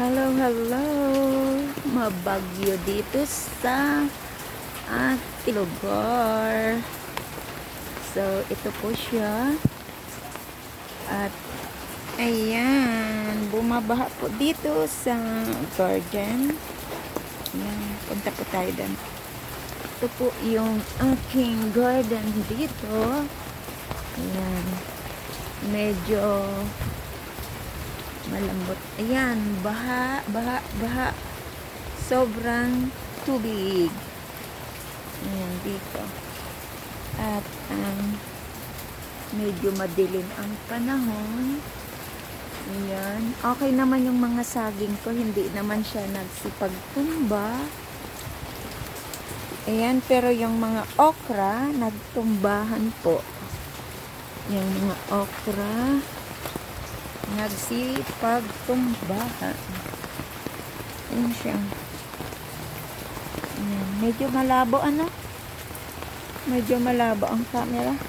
Hello, hello. Mabagyo dito sa ating lugar. So, ito po siya. At, ayan, bumabaha po dito sa garden. Ayan, punta po tayo doon. Ito po yung aking garden dito. Ayan. Medyo malambot. Ayan, baha, baha, baha. Sobrang tubig. Ayan, dito. At, um, medyo madilim ang panahon. Ayan. Okay naman yung mga saging ko. Hindi naman siya nagsipagtumba. Ayan, pero yung mga okra, nagtumbahan po. Yung mga okra, nagsipagtumbahan. Ayan siya. Ayan. Medyo malabo ano? Medyo malabo ang camera.